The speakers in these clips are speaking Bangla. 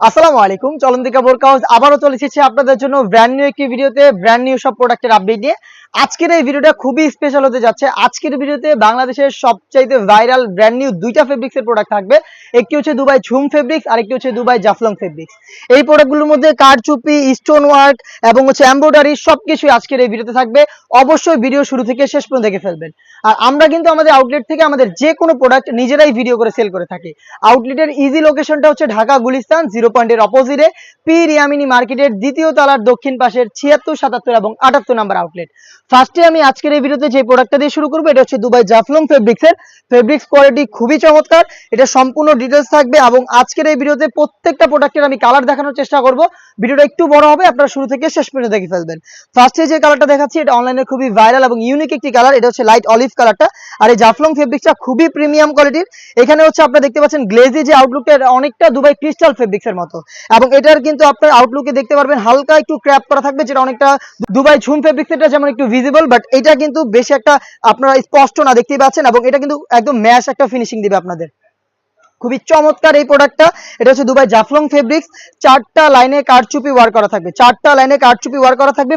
আসসালামু আলাইকুম চলন্তিকা বোরকাউস আবারও চলে এসেছি আপনাদের জন্য ব্র্যান্ড নিউ একটি ভিডিওতে ব্র্যান্ড নিউ সব প্রোডাক্টের আপডেট নিয়ে। আজকের এই ভিডিওটা খুবই স্পেশাল হতে যাচ্ছে। আজকের ভিডিওতে বাংলাদেশের সবচাইতে ভাইরাল ব্র্যান্ড নিউ দুইটা ফেব্রিক্সের প্রোডাক্ট থাকবে। একটি হচ্ছে দুবাই ঝুম ফেব্রিক্স আর একটি হচ্ছে দুবাই জাফলং ফেব্রিক্স এই প্রোডাক্টগুলোর মধ্যে কারচুপি স্টোন ওয়ার্ক এবং হচ্ছে এমব্রয়ডারি সবকিছুই আজকের এই ভিডিওতে থাকবে। অবশ্যই ভিডিও শুরু থেকে শেষ পর্যন্ত দেখে ফেলবেন। আর আমরা কিন্তু আমাদের আউটলেট থেকে আমাদের যে কোনো প্রোডাক্ট নিজেরাই ভিডিও করে সেল করে থাকি। আউটলেটের ইজি লোকেশনটা হচ্ছে ঢাকা, গুলিস্তান জিরো পয়েন্টের অপোজিটে পি রিয়ামিনি মার্কেটের দ্বিতীয় তলার দক্ষিণ পাশের ছিয়াত্তর, সাতাত্তর এবং আটাত্তর নাম্বার আউটলেট ফার্স্টে আমি আজকের এই ভিডিওতে যে প্রোডাক্টটা দিয়ে শুরু করব, এটা হচ্ছে দুবাই জাফলং ফেব্রিক্সের ফেব্রিক্স কোয়ালিটি খুবই চমৎকার। এটা সম্পূর্ণ ডিটেলস থাকবে এবং আজকের এই ভিডিওতে প্রত্যেকটা প্রোডাক্টের আমি কালার দেখানোর চেষ্টা করব। ভিডিওটা একটু বড় হবে, আপনারা শুরু থেকে শেষ পর্যন্ত দেখে ফেলবেন। ফার্স্টে যে কালারটা দেখাচ্ছি, এটা অনলাইনে খুবই ভাইরাল এবং ইউনিক একটি কালার এটা হচ্ছে লাইট অলিভ কালারটা আর এই জাফলং ফেব্রিক্সটা খুবই প্রিমিয়াম কোয়ালিটির এখানে হচ্ছে আপনারা দেখতে পাচ্ছেন গ্লেজি যে আউটলুকটা অনেকটা দুবাই ক্রিস্টাল ফেব্রিক্সের মতো। এবং এটার কিন্তু আপনার আউটলুকে দেখতে পারবেন, হালকা একটু ক্র্যাপ করা থাকবে, যেটা অনেকটা দুবাই ঝুম ফেব্রিক্স এটা যেমন একটু ভিজিবল বাট এটা কিন্তু বেশি একটা আপনারা স্পষ্ট না দেখতেই পাচ্ছেন, এবং এটা কিন্তু একদম ম্যাশ একটা ফিনিশিং দিবে আপনাদের। খুবই চমৎকার এই প্রোডাক্টটা এটা হচ্ছে দুবাই জাফলং ফেব্রিক্স চারটা লাইনে কারচুপি ওয়ার করা থাকবে। চারটা লাইনে কারচুপি ওয়ার করা থাকবে।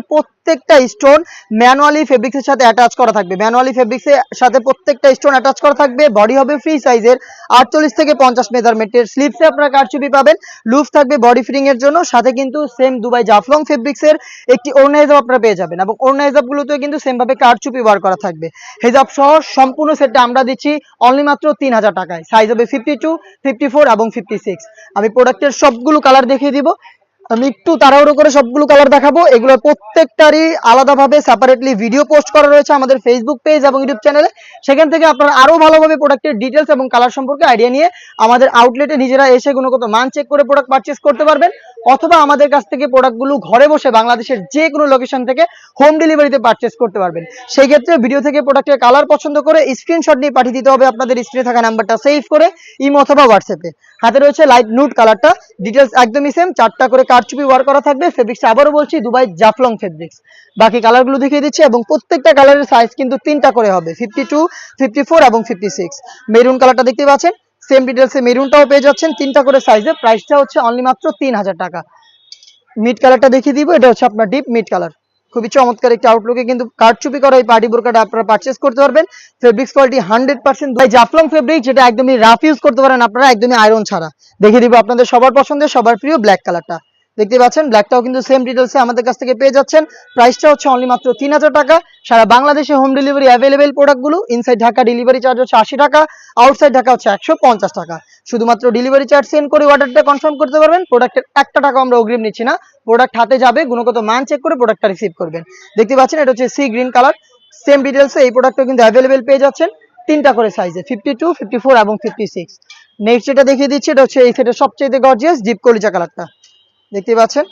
প্রত্যেকটা স্টোন ম্যানুয়ালি ফেব্রিক্সের সাথে অ্যাটাচ করা থাকবে। ম্যানুয়ালি ফেব্রিক্সের সাথে প্রত্যেকটা স্টোন অ্যাটাচ করা থাকবে। বডি হবে ফ্রি সাইজের আটচল্লিশ থেকে পঞ্চাশ মেজারমেন্টের স্লিপসে আপনারা কারচুপি পাবেন। লুফ থাকবে বডি ফিটিং এর জন্য। সাথে কিন্তু সেম দুবাই জাফলং ফেব্রিক্সের একটি ওড়না হিসাব আপনারা পেয়ে যাবেন। এবং ওড়না হিসাবগুলোতেও কিন্তু সেম ভাবে কারচুপি ওয়ার করা থাকবে। হেজাব সহ সম্পূর্ণ সেটটা আমরা দিচ্ছি অনলি মাত্র তিন হাজার টাকায়। সাইজ হবে ফিফটি টু ফিফটি ফোর এবং ফিফটি সিক্স আমি প্রোডাক্টের সবগুলো কালার দেখিয়ে দিব। আমি একটু তাড়াহুড়ো করে সবগুলো কালার দেখাবো। এগুলো প্রত্যেকটারই আলাদাভাবে সেপারেটলি ভিডিও পোস্ট করা রয়েছে আমাদের ফেসবুক পেজ এবং ইউটিউব চ্যানেলে সেখান থেকে আপনারা আরও ভালোভাবে প্রোডাক্টের ডিটেলস এবং কালার সম্পর্কে আইডিয়া নিয়ে আমাদের আউটলেটে নিজেরা এসে গুণগত মান চেক করে প্রোডাক্ট পারচেস করতে পারবেন। অথবা আমাদের কাছ থেকে প্রোডাক্টগুলো ঘরে বসে বাংলাদেশের যে কোনো লোকেশন থেকে হোম ডেলিভারিতে পারচেস করতে পারবেন। সেই ক্ষেত্রে ভিডিও থেকে প্রোডাক্টের কালার পছন্দ করে স্ক্রিনশট নিয়ে পাঠিয়ে দিতে হবে আপনাদের স্ক্রিনে থাকা নাম্বারটা সেভ করে ইমো অথবা হোয়াটসঅ্যাপে হাতে রয়েছে লাইট নুট কালারটা ডিটেলস একদমই সেম চারটা করে কারচুপি ওয়ার করা থাকবে ফেব্রিক্স আবারও বলছি দুবাই জাফলং ফেব্রিক্স বাকি কালারগুলো দেখিয়ে দিচ্ছি এবং প্রত্যেকটা কালারের সাইজ কিন্তু তিনটা করে হবে ফিফটি টু ফিফটি ফোর এবং ফিফটি সিক্স মেরুন কালারটা দেখতে পাচ্ছেন সেম ডিটেলসে মেরুনটাও পেয়ে যাচ্ছেন। তিনটা করে সাইজে প্রাইসটা হচ্ছে অনলি মাত্র তিন হাজার টাকা। মিড কালারটা দেখিয়ে দিব। এটা হচ্ছে আপনার ডিপ মিড কালার খুবই চমৎকার একটি আউটলুকে কিন্তু কারচুপি করা এই পার্টি বোরকাটা আপনারা পারচেস করতে পারবেন। Fabrics quality hundred percent Jaflong fabric যেটা একদমই রাফ ইউজ করতে পারেন আপনারা, একদমই আয়রন ছাড়া। দেখিয়ে দিব আপনাদের সবার পছন্দের, সবার প্রিয় ব্ল্যাক কালারটা দেখতে পাচ্ছেন ব্ল্যাকটাও কিন্তু সেম ডিটেলসে আমাদের কাছ থেকে পেয়ে যাচ্ছেন। প্রাইসটা হচ্ছে অনলি মাত্র তিন হাজার টাকা। সারা বাংলাদেশে হোম ডেলিভারি অ্যাভেলেবেল প্রোডাক্টগুলো ইনসাইড ঢাকা ডেলিভারি চার্জ হচ্ছে আশি টাকা আউটসাইড ঢাকা হচ্ছে একশো পঞ্চাশ টাকা। শুধুমাত্র ডেলিভারি চার্জ সেন্ড করে অর্ডারটা কনফার্ম করতে পারবেন প্রোডাক্টের একটা টাকা আমরা অগ্রিম নিচ্ছি না। প্রোডাক্ট হাতে যাবে, গুণগত মান চেক করে প্রোডাক্টটা রিসিভ করবেন। দেখতে পাচ্ছেন, এটা হচ্ছে সি গ্রিন কালার সেম ডিটেলসে এই প্রোডাক্টটা কিন্তু অ্যাভেলেবেল পেয়ে যাচ্ছেন। তিনটা করে সাইজে ফিফটি টু ফিফটি ফোর এবং ফিফটি সিক্স নেক্সট যেটা দেখিয়ে দিচ্ছি, এটা হচ্ছে এই সেটের সবচেয়ে গর্জিয়াস ডিপ কলিজা কালারটা দেখতে পাচ্ছেন?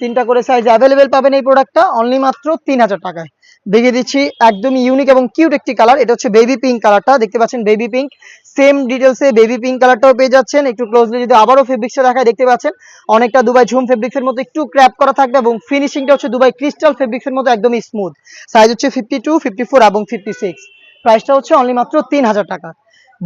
তিনটা করে সাইজ অ্যাভেলেবেল পাবেন এই প্রোডাক্টটা অনলি মাত্র তিন হাজার টাকায়। দেখিয়ে দিচ্ছি একদমই ইউনিক এবং কিউট একটি কালার এটা হচ্ছে বেবি পিঙ্ক কালারটা দেখতে পাচ্ছেন বেবি পিঙ্ক সেম ডিটেলসে বেবি পিঙ্ক কালারটাও পেয়ে যাচ্ছেন। একটু ক্লোজলি যদি আবারও ফেব্রিক্সটা দেখায় দেখতে পাচ্ছেন, অনেকটা দুবাই ঝুম ফেব্রিক্সের মতো একটু ক্র্যাপ করা থাকবে এবং ফিনিশিংটা হচ্ছে দুবাই ক্রিস্টাল ফেব্রিক্সের মতো একদমই স্মুথ সাইজ হচ্ছে ফিফটি টু ফিফটি ফোর এবং ফিফটি সিক্স প্রাইসটা হচ্ছে অনলি মাত্র তিন হাজার টাকা।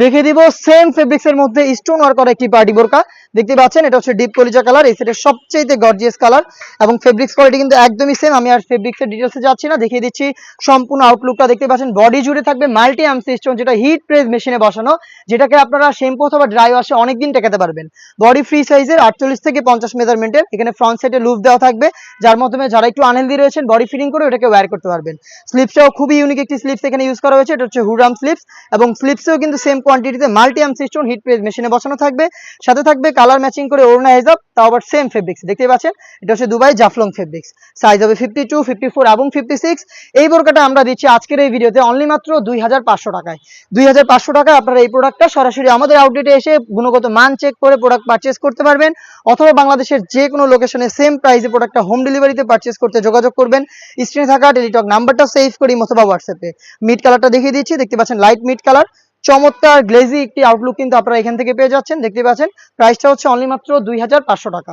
দেখিয়ে দিব সেম ফেব্রিক্স এর মধ্যে স্টোন ওয়ার্ক করা একটি পার্টি বোরকা। দেখতে পাচ্ছেন, এটা হচ্ছে ডিপ কলিজা কালার এই সেটের সবচেয়ে গর্জিয়াস কালার এবং ফেব্রিক্স কোয়ালিটি কিন্তু একদমই সেম আমি আর ফেব্রিক্স এর ডিটেলসে যাচ্ছি না, দেখিয়ে দিচ্ছি সম্পূর্ণ আউটলুকটা দেখতে পাচ্ছেন বডি জুড়ে থাকবে মাল্টি আর্ম সিস্টেম যেটা হিট প্রেস মেশিনে বসানো, যেটাকে আপনারা শ্যাম্পু অথবা ড্রাই ওয়াশে অনেকদিন টেকাতে পারবেন। বডি ফ্রি সাইজের আটচল্লিশ থেকে পঞ্চাশ মেজারমেন্টের এখানে ফ্রন্ট সাইডে লুপ দেওয়া থাকবে, যার মাধ্যমে যারা একটু আনহেলদি রয়েছেন বডি ফিটিং করে ওটাকে ওয়্যার করতে পারবেন। স্লিপসটাও খুবই ইউনিক একটি স্লিপস এখানে ইউজ করা হয়েছে, এটা হচ্ছে হুরাম স্লিপস এবং স্লিপসেও কিন্তু same কোয়ান্টিটিতে multi arm system heat press মেশিনে বসানো থাকবে। সাথে থাকবে কালার ম্যাচিং করে ওড়না হেজাব, তাও আবার সেম ফেব্রিক্স দেখতে পাচ্ছেন? এটা হচ্ছে দুবাই জাফলং ফেব্রিক্স সাইজ হবে ফিফটি টু ফিফটি ফোর এবং ফিফটি সিক্স এই বোরকাটা আমরা দিচ্ছি আজকের এই ভিডিওতে অনলি মাত্র দুই হাজার পাঁচশো টাকায়। দুই হাজার পাঁচশো টাকায় আপনারা এই প্রোডাক্টটা সরাসরি আমাদের আউটলেটে এসে গুণগত মান চেক করে প্রোডাক্ট পারচেস করতে পারবেন। অথবা বাংলাদেশের যে কোনো লোকেশনে সেম প্রাইসে প্রোডাক্টটা হোম ডেলিভারিতে পারচেস করতে যোগাযোগ করবেন। স্ক্রিনে থাকা টেলিটক নাম্বারটা সেভ করি অথবা হোয়াটসঅ্যাপে মিড কালারটা দেখিয়ে দিচ্ছি, দেখতে পাচ্ছেন লাইট মিড কালার চমৎকার গ্লেজি একটি আউটলুক কিন্তু আপনারা এখান থেকে পেয়ে যাচ্ছেন, দেখতে পাচ্ছেন। প্রাইসটা হচ্ছে অনলি মাত্র দুই হাজার পাঁচশো টাকা।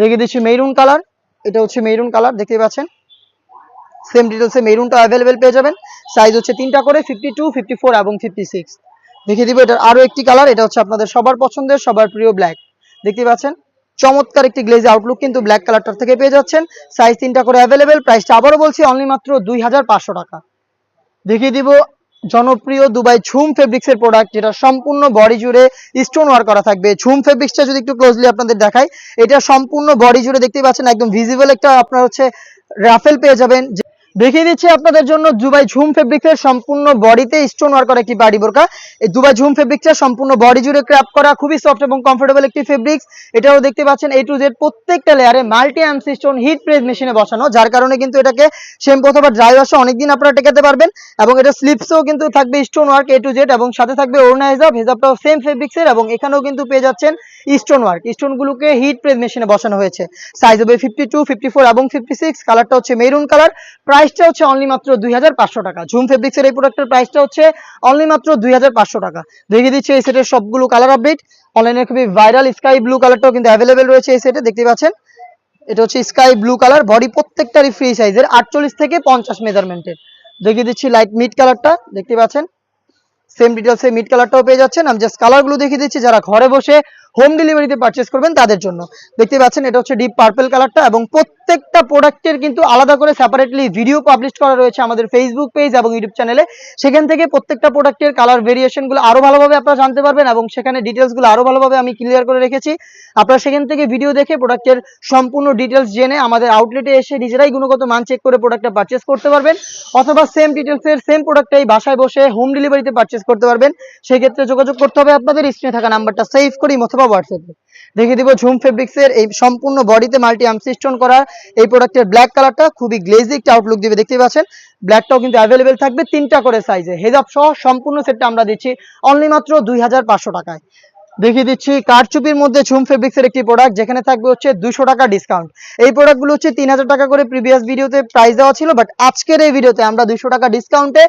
দেখে দিচ্ছি মেরুন কালার এটা হচ্ছে মেরুন কালার দেখতে পাচ্ছেন। সেম ডিটেলসে মেরুনটা অ্যাভেলেবেল পেয়ে যাবেন। সাইজ হচ্ছে তিনটা করে ফিফটি টু ফিফটি ফোর এবং ফিফটি সিক্স দেখিয়ে দিব এটার আরও একটি কালার এটা হচ্ছে আপনাদের সবার পছন্দের, সবার প্রিয় ব্ল্যাক দেখতে পাচ্ছেন? চমৎকার একটি গ্লেজ আউটলুক কিন্তু ব্ল্যাক কালারটার থেকে পেয়ে যাচ্ছেন। সাইজ তিনটা করে অ্যাভেলেবেল প্রাইসটা আবারও বলছি অনলি মাত্র দুই হাজার পাঁচশো টাকা। দেখিয়ে দিব জনপ্রিয় দুবাই ছুম ফেব্রিক্স এর প্রোডাক্ট যেটা সম্পূর্ণ বডি জুড়ে স্টোন ওয়ার করা থাকবে। ঝুম ফেব্রিক্সটা যদি একটু ক্লোজলি আপনাদের দেখাই, এটা সম্পূর্ণ বডি জুড়ে দেখতেই পাচ্ছেন, একদম ভিজিবল একটা আপনার হচ্ছে রাফেল পেয়ে যাবেন দেখিয়ে দিচ্ছি আপনাদের জন্য দুবাই ঝুম ফেব্রিক্স এর সম্পূর্ণ বডিতে স্টোন ওয়ার্ক করা একটি পার্টি বোরকা এই দুবাই ঝুম ফেব্রিক্সটা সম্পূর্ণ বডি জুড়ে ক্র্যাপ করা খুবই সফট এবং কমফোর্টেবল একটি ফেব্রিক্স এটাও দেখতে পাচ্ছেন এ টু জেড প্রত্যেকটা লেয়ারে মাল্টি অ্যামসি স্টোন হিট প্রেস মেশিনে বসানো, যার কারণে কিন্তু এটাকে শ্যাম্পু অথবা ড্রাই ওয়াশে অনেকদিন আপনারা টেকাতে পারবেন এবং এটা স্লিপসও কিন্তু থাকবে stone work A to Z এবং সাথে থাকবে ওড়না হেজাব হেজাবটাও সেম ফেব্রিক্সের এবং এখানেও কিন্তু পেয়ে যাচ্ছেন স্টোন ওয়ার্ক স্টোনগুলোকে হিট প্রেস মেশিনে বসানো হয়েছে। সাইজ হবে ফিফটি টু ফিফটি ফোর এবং ফিফটি সিক্স কালারটা হচ্ছে মেরুন কালার প্রাইসটা হচ্ছে অনলি মাত্র দুই হাজার পাঁচশো টাকা। ঝুম ফেব্রিক্সের এই প্রোডাক্টের প্রাইসটা হচ্ছে অনলি মাত্র দুই হাজার পাঁচশো টাকা। দেখিয়ে দিচ্ছি এই সেটের সবগুলো কালার আপডেট অনলাইনে খুবই ভাইরাল স্কাই ব্লু কালারটাও কিন্তু অ্যাভেলেবেল রয়েছে এই সেটে দেখতে পাচ্ছেন? এটা হচ্ছে স্কাই ব্লু কালার বডি প্রত্যেকটারই ফ্রি সাইজের আটচল্লিশ থেকে পঞ্চাশ মেজারমেন্টের দেখিয়ে দিচ্ছি লাইট মিড কালারটা দেখতে পাচ্ছেন? সেম ডিটেলসে মিড কালারটাও পেয়ে যাচ্ছেন। আমি জাস্ট কালারগুলো দেখিয়ে দিচ্ছি, যারা ঘরে বসে হোম ডেলিভারিতে পারচেস করবেন তাদের জন্য। দেখতে পাচ্ছেন, এটা হচ্ছে ডিপ পার্পল কালারটা এবং প্রত্যেকটা প্রোডাক্টের কিন্তু আলাদা করে সেপারেটলি ভিডিও পাবলিশ করা রয়েছে আমাদের ফেসবুক পেজ এবং ইউটিউব চ্যানেলে সেখান থেকে প্রত্যেকটা প্রোডাক্টের কালার ভেরিয়েশনগুলো আরও ভালোভাবে আপনারা জানতে পারবেন এবং সেখানে ডিটেলসগুলো আরও ভালোভাবে আমি ক্লিয়ার করে রেখেছি। আপনারা সেখান থেকে ভিডিও দেখে প্রোডাক্টের সম্পূর্ণ ডিটেলস জেনে আমাদের আউটলেটে এসে নিজেরাই গুণগত মান চেক করে প্রোডাক্টটা পারচেস করতে পারবেন। অথবা সেম ডিটেলসের সেম প্রোডাক্টটাই বাসায় বসে হোম ডেলিভারিতে পারচেস করতে পারবেন। সেক্ষেত্রে যোগাযোগ করতে হবে আপনাদের। স্ক্রিনে থাকা নাম্বারটা সেভ করি অথবা হোয়াটসঅ্যাপে দেখিয়ে দিব ঝুম ফেব্রিক্সের এই সম্পূর্ণ বডিতে মাল্টি আমসিস্টন করা এই প্রোডাক্টের ব্ল্যাক কালারটা খুবই গ্লেজি আউটলুক দিবে দেখতে পাচ্ছেন? ব্ল্যাকটাও কিন্তু অ্যাভেলেবেল থাকবে তিনটা করে সাইজে হেজাব সহ সম্পূর্ণ সেটটা আমরা দিচ্ছি অনলি মাত্র দুই হাজার পাঁচশো টাকায়। দেখিয়ে দিচ্ছি। কারচুপির মধ্যে ঝুম ফেব্রিক্সের একটি প্রোডাক্ট যেখানে থাকবে হচ্ছে দুশো টাকা ডিসকাউন্ট এই প্রোডাক্টগুলো হচ্ছে তিন হাজার টাকা করে প্রিভিয়াস ভিডিওতে প্রাইস দেওয়া ছিল বাট আজকের এই ভিডিওতে আমরা দুশো টাকা ডিসকাউন্টে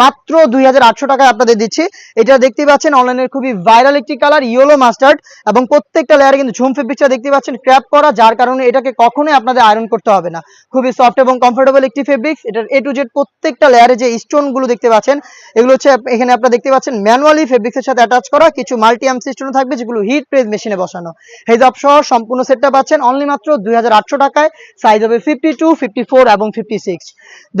মাত্র দুই হাজার আটশো টাকায় আপনাদের দিচ্ছি। এটা দেখতে পাচ্ছেন অনলাইনের খুবই ভাইরাল একটি কালার ইয়েলো মাস্টার্ড এবং প্রত্যেকটা লেয়ারে কিন্তু ঝুম ফেব্রিক্সটা দেখতে পাচ্ছেন ক্র্যাপ করা, যার কারণে এটাকে কখনোই আপনাদের আয়রন করতে হবে না। খুবই সফট এবং কমফোর্টেবল একটি ফেব্রিক্স এটার এ টু জেড প্রত্যেকটা লেয়ারে যে স্টোনগুলো দেখতে পাচ্ছেন, এগুলো হচ্ছে, এখানে আপনারা দেখতে পাচ্ছেন ম্যানুয়ালি ফেব্রিক্সের সাথে অ্যাটাচ করা, কিছু মাল্টি আর্ম স্টোন থাকবে যেগুলো হিট প্রেস মেশিনে বসানো। হেজাব সহ সম্পূর্ণ সেটটা পাচ্ছেন অনলি মাত্র দুই টাকায়। সাইজ হবে ফিফটি টু ফিফটি ফোর এবং ফিফটি সিক্স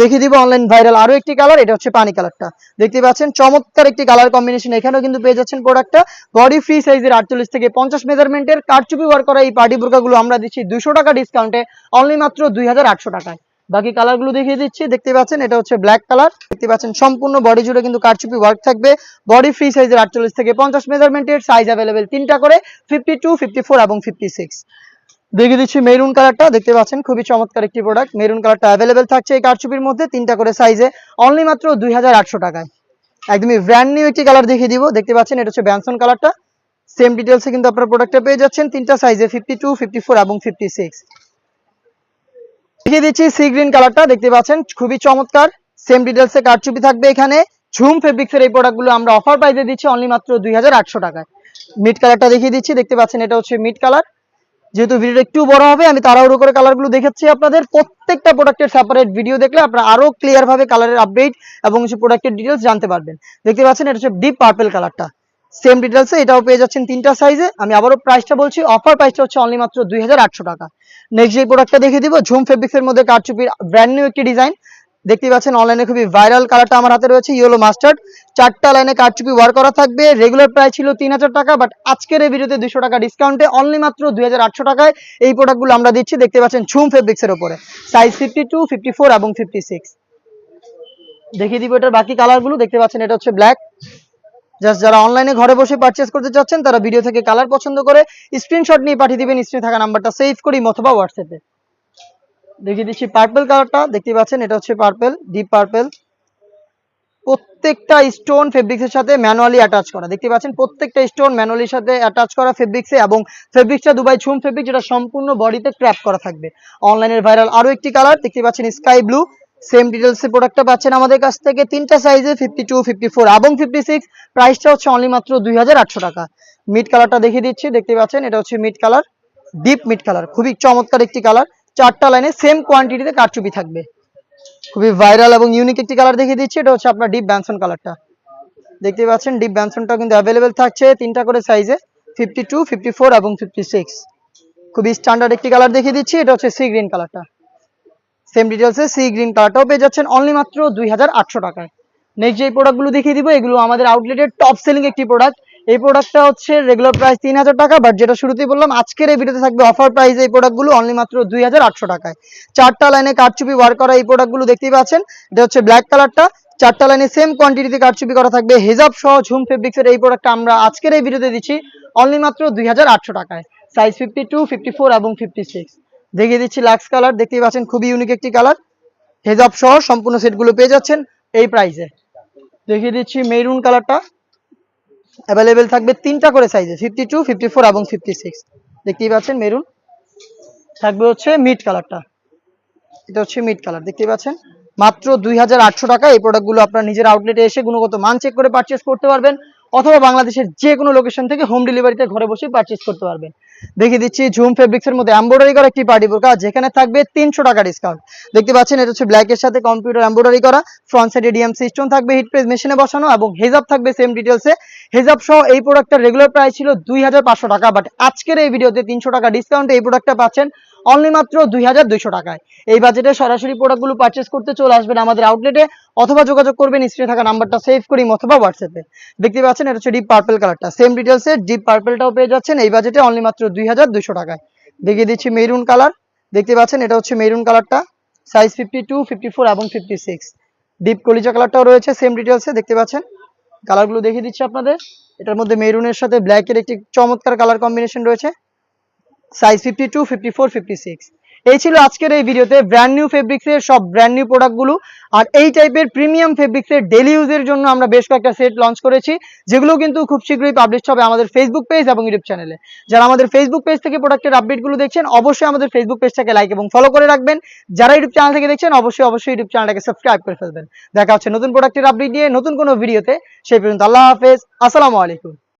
দেখিয়ে দিব অনলাইন ভাইরাল আরও একটি কালার এটা হচ্ছে পানি কালারটা দেখতে পাচ্ছেন চমৎকার একটি কালার কম্বিনেশন এখানেও কিন্তু পেয়ে যাচ্ছেন প্রোডাক্টটা বডি ফ্রি সাইজের আটচল্লিশ থেকে পঞ্চাশ মেজারমেন্টের কারচুপি ওয়ার করা এই পার্টি বোরকাগুলো আমরা দিচ্ছি দুশো টাকা ডিসকাউন্টে অনলি মাত্র দুই হাজার আটশো টাকায়। বাকি কালারগুলো দেখিয়ে দিচ্ছি। দেখতে পাচ্ছেন, এটা হচ্ছে ব্ল্যাক কালার দেখতে পাচ্ছেন, সম্পূর্ণ বডি জুড়ে কিন্তু কারচুপি ওয়ার্ক থাকবে। বডি ফ্রি সাইজের আটচল্লিশ থেকে পঞ্চাশ মেজারমেন্টের সাইজ অ্যাভেলেবেল তিনটা করে ফিফটি টু ফিফটি ফোর এবং ফিফটি সিক্স দেখিয়ে দিচ্ছি মেরুন কালারটা দেখতে পাচ্ছেন, খুবই চমৎকার একটি প্রোডাক্ট মেরুন কালারটা অ্যাভেলেবেল থাকছে এই কারচুপির মধ্যে, তিনটা করে সাইজে অনলি মাত্র দুই হাজার আটশো টাকায়। একদমই ব্র্যান্ড নিউ একটি কালার দেখিয়ে দিব। দেখতে পাচ্ছেন, এটা হচ্ছে ব্যানসন কালারটা সেম ডিটেলসে কিন্তু আপনার প্রোডাক্টটা পেয়ে যাচ্ছেন। তিনটা সাইজে ফিফটি টু ফিফটি ফোর এবং ফিফটি সিক্স দেখিয়ে দিচ্ছি সি গ্রিন কালারটা, দেখতে পাচ্ছেন, খুবই চমৎকার। সেম ডিটেলসে কারচুপি থাকবে এখানে। ঝুম ফেব্রিক্সের এই প্রোডাক্টগুলো আমরা অফার প্রাইসে দিচ্ছি অনলি মাত্র দুই টাকায়। মিড কালারটা দেখিয়ে দিচ্ছি, দেখতে পাচ্ছেন, এটা হচ্ছে মিড কালার যেহেতু ভিডিওটা একটু বড় হবে, আমি তাড়াহুড়ো করে কালারগুলো দেখাচ্ছি আপনাদের। প্রত্যেকটা প্রোডাক্টের সেপারেট ভিডিও দেখলে আপনারা আরও ক্লিয়ার ভাবে কালারের আপডেট এবং প্রোডাক্টের ডিটেলস জানতে পারবেন। দেখতে পাচ্ছেন, এটা হচ্ছে ডিপ পার্পল কালারটা সেম ডিটেলসে এটাও পেয়ে যাচ্ছেন তিনটা সাইজে আমি আবারও প্রাইসটা বলছি অফার প্রাইসটা হচ্ছে অনলি মাত্র দুই হাজার আটশো টাকা। নেক্সট যে প্রোডাক্টটা দেখিয়ে দিব ঝুম ফেব্রিক্সের মধ্যে কারচুপির ব্র্যান্ড নিউ একটি ডিজাইন দেখতে পাচ্ছেন অনলাইনে খুবই ভাইরাল কালারটা আমার হাতে রয়েছে ইয়েলো মাস্টার্ড চারটা লাইনে কারচুপি ওয়ার করা থাকবে রেগুলার প্রাইস ছিল তিন হাজার টাকা বাট আজকের এই ভিডিওতে দুশো টাকা ডিসকাউন্টে অনলি মাত্র দুই হাজার আটশো টাকায় এই প্রোডাক্টগুলো আমরা দিচ্ছি, দেখতে পাচ্ছেন ঝুম ফেব্রিক্সের উপরে। সাইজ ফিফটি টু এবং ফিফটি দেখিয়ে দিব এটার বাকি কালারগুলো দেখতে পাচ্ছেন এটা হচ্ছে ব্ল্যাক জাস্ট যারা অনলাইনে ঘরে বসে পারচেস করতে চাচ্ছেন, তারা ভিডিও থেকে কালার পছন্দ করে স্ক্রিনশট নিয়ে পাঠিয়ে দিবেন স্ক্রিনে থাকা নাম্বারটা সেভ করি অথবা হোয়াটসঅ্যাপে দেখিয়ে দিচ্ছি পার্পল কালারটা দেখতে পাচ্ছেন, এটা হচ্ছে পার্পল ডিপ পার্পল প্রত্যেকটা স্টোন ফেব্রিক্সের সাথে ম্যানুয়ালি অ্যাটাচ করা। দেখতে পাচ্ছেন, প্রত্যেকটা স্টোন ম্যানুয়ালির সাথে অ্যাটাচ করা ফেব্রিক্সে এবং ফেব্রিক্সটা দুবাই ছুম ফেব্রিক যেটা সম্পূর্ণ বডিতে ক্র্যাপ করা থাকবে। অনলাইনের ভাইরাল আরও একটি কালার দেখতে পাচ্ছেন স্কাই ব্লু সেম ডিটেলস এর প্রোডাক্টটা পাচ্ছেন আমাদের কাছ থেকে। তিনটা সাইজে ফিফটি টু ফিফটি ফোর এবং ফিফটি সিক্স প্রাইসটা হচ্ছে অনলি মাত্র দুই হাজার আটশো টাকা। মিড কালারটা দেখিয়ে দিচ্ছি, দেখতে পাচ্ছেন? এটা হচ্ছে mid colour deep mid colour খুবই চমৎকার একটি কালার চারটা লাইনে সেম কোয়ান্টিটিতে কারচুপি থাকবে। খুবই ভাইরাল এবং ইউনিক একটি কালার দেখিয়ে দিচ্ছি। এটা হচ্ছে আপনার ডিপ ব্যানসন কালারটা দেখতে পাচ্ছেন? ডিপ ব্যানসনটা কিন্তু অ্যাভেলেবেল থাকছে তিনটা করে সাইজে ফিফটি টু ফিফটি ফোর এবং ফিফটি সিক্স খুবই স্ট্যান্ডার্ড একটি কালার দেখিয়ে দিচ্ছি। এটা হচ্ছে সি গ্রিন কালারটা সেম ডিটেলসে সি গ্রিন কালারটাও পেয়ে যাচ্ছেন অনলি মাত্র দুই হাজার আটশো টাকায়। নেক্সট যে প্রোডাক্টগুলো দেখিয়ে দিব, এগুলো আমাদের আউটলেটের টপ সেলিং একটি প্রোডাক্ট এই প্রোডাক্টটা হচ্ছে রেগুলার প্রাইস তিন হাজার টাকা বাট যেটা শুরুতেই বললাম, আজকের এই ভিডিওতে থাকবে অফার প্রাইস এই প্রোডাক্টগুলো অনলি মাত্র দুই হাজার আটশো টাকায়। চারটা লাইনে কারচুপি ওয়ার্ক করা এই প্রোডাক্টগুলো দেখতেই পাচ্ছেন। এটা হচ্ছে ব্ল্যাক কালারটা চারটা লাইনে সেম কোয়ান্টিটিতে কারচুপি করা থাকবে। হেজাব সহ ঝুম ফেব্রিক্সের এই প্রোডাক্টটা আমরা আজকের এই ভিডিওতে দিচ্ছি অনলি মাত্র দুই হাজার আটশো টাকায়। Size fifty two fifty four এবং ফিফটি সিক্স দেখিয়ে দিচ্ছি লাক্স কালার দেখতেই পাচ্ছেন খুবই ইউনিক একটি কালার হেজাব সহ সম্পূর্ণ সেটগুলো পেয়ে যাচ্ছেন এই প্রাইসে দেখিয়ে দিচ্ছি মেরুন কালারটা অ্যাভেলেবেল থাকবে তিনটা করে সাইজে ফিফটি টু ফিফটি ফোর এবং ফিফটি সিক্স দেখতেই পাচ্ছেন মেরুন থাকবে হচ্ছে মিড কালারটা এটা হচ্ছে মিড কালার দেখতেই পাচ্ছেন। মাত্র দুই হাজার আটশো টাকা, এই প্রোডাক্টগুলো আপনার নিজের আউটলেটে এসে গুণগত মান চেক করে পারচেস করতে পারবেন, অথবা বাংলাদেশের যে কোনো লোকেশন থেকে হোম ডেলিভারিতে ঘরে বসে পারচেস করতে পারবেন। দেখিয়ে দিচ্ছি ঝুম ফেব্রিক্স এর মধ্যে এম্ব্রয়ডারি করা একটি পার্টি বোরকা, যেখানে থাকবে তিনশো টাকা ডিসকাউন্ট দেখতে পাচ্ছেন, এটা হচ্ছে ব্ল্যাক এর সাথে কম্পিউটার এম্ব্রয়ডারি করা। ফ্রন্ট সাইডে ডিএম সিস্টেম থাকবে হিট প্রেস মেশিনে বসানো এবং হেজাব থাকবে সেম ডিটেলসে হেজাব সহ এই প্রোডাক্টটার রেগুলার প্রাইস ছিল দুই হাজার পাঁচশো টাকা বাট আজকের এই ভিডিওতে তিনশো টাকা ডিসকাউন্টে এই প্রোডাক্টটা পাচ্ছেন অনলি মাত্র দুই হাজার দুইশো টাকায়। এই বাজেটে সরাসরি প্রোডাক্টগুলো পারচেস করতে চলে আসবেন আমাদের আউটলেটে অথবা যোগাযোগ করবেন স্ক্রিনে থাকা নাম্বারটা সেভ করি অথবা হোয়াটসঅ্যাপে দেখতে পাচ্ছেন, এটা হচ্ছে ডিপ পার্পল কালারটা সেম ডিটেলসে ডিপ পার্পলটাও পেয়ে যাচ্ছেন। এই বাজেটে অনলি মাত্র দুই হাজার দুইশো টাকায়। দেখিয়ে দিচ্ছি মেরুন কালার দেখতে পাচ্ছেন, এটা হচ্ছে মেরুন কালারটা size fifty two fifty four এবং ফিফটি সিক্স ডিপ কলিজা কালারটাও রয়েছে সেম ডিটেলসে দেখতে পাচ্ছেন কালারগুলো দেখিয়ে দিচ্ছি আপনাদের। এটার মধ্যে মেরুনের সাথে ব্ল্যাকের একটি চমৎকার কালার কম্বিনেশন রয়েছে। সাইজ ফিফটি টু এই ছিল আজকের এই ভিডিওতে ব্র্যান্ড নিউ ফেব্রিক্সের সব ব্র্যান্ড নিউ প্রোডাক্টগুলো আর এই টাইপের প্রিমিয়াম ফেব্রিক্সের ডেলি ইউজের জন্য আমরা বেশ কয়েকটা সেট লঞ্চ করেছি, যেগুলো কিন্তু খুব শীঘ্রই পাবলিশ হবে আমাদের ফেসবুক পেজ এবং ইউটিউব চ্যানেলে যারা আমাদের ফেসবুক পেজ থেকে প্রোডাক্টের আপডেটগুলো দেখছেন, অবশ্যই আমাদের ফেসবুক পেজটাকে লাইক এবং ফলো করে রাখবেন। যারা ইউটিউব চ্যানেল থেকে দেখছেন, অবশ্যই অবশ্যই ইউটিউব চ্যানেলটাকে সাবস্ক্রাইব করে ফেলবেন। দেখা হচ্ছে নতুন প্রোডাক্টের আপডেট নিয়ে নতুন কোনো ভিডিওতে সেই পর্যন্ত আল্লাহ হাফেজ। আসসালামু আলাইকুম।